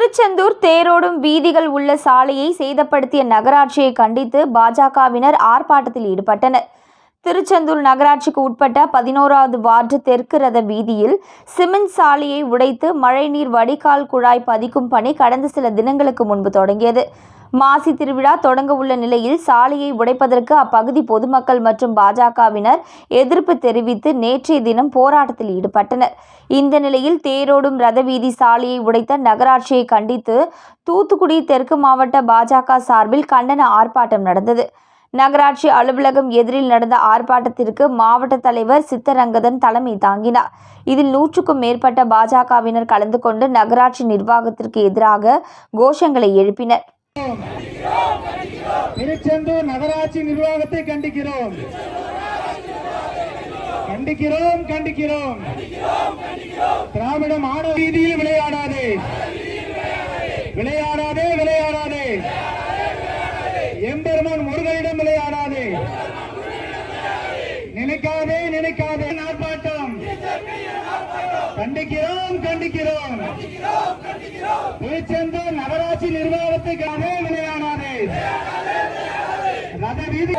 திருச்செந்தூர் தேரோடும் வீதிகள் உள்ள சாலையை சேதப்படுத்திய நகராட்சியை கண்டித்து பாஜகவினர் ஆர்ப்பாட்டத்தில் ஈடுபட்டனர். திருச்செந்தூர் நகராட்சிக்கு உட்பட்ட பதினோராவது வார்டு தெற்கு ரத வீதியில் சிமெண்ட் சாலையை உடைத்து மழைநீர் வடிகால் குழாய் பதிக்கும் பணி கடந்த சில தினங்களுக்கு முன்பு தொடங்கியது. மாசி திருவிழா தொடங்க உள்ள நிலையில் சாலையை உடைப்பதற்கு அப்பகுதி பொதுமக்கள் மற்றும் பாஜகவினர் எதிர்ப்பு தெரிவித்து நேற்றைய தினம் போராட்டத்தில் ஈடுபட்டனர். இந்த நிலையில் தேரோடும் ரதவீதி சாலையை உடைத்த நகராட்சியை கண்டித்து தூத்துக்குடி தெற்கு மாவட்ட பாஜக சார்பில் கண்டன ஆர்ப்பாட்டம் நடந்தது. நகராட்சி அலுவலகம் எதிரில் நடந்த ஆர்ப்பாட்டத்திற்கு மாவட்ட தலைவர் சித்தரங்கதன் தலைமை தாங்கினார். இதில் நூற்றுக்கும் மேற்பட்ட பாஜகவினர் கலந்து கொண்டு நகராட்சி நிர்வாகத்திற்கு எதிராக கோஷங்களை எழுப்பினர். திருச்செந்தூர் நகராட்சி நிர்வாகத்தை கண்டிக்கிறோம். கண்டிக்கிறோம் கண்டிக்கிறோம். திராவிட மாணவ ரீதியில் விளையாடாதே விளையாடாதே எம்பெருமான் முருகனிடம் விளையாடாதே நினைக்காதே நினைக்காதே. ஆர்ப்பாட்டம். கண்டிக்கிறோம் கண்டிக்கிறோம். திருச்செந்தூர் நகராட்சி நிர்வாகத்துக்காக விளையாடாதே ரத வீதி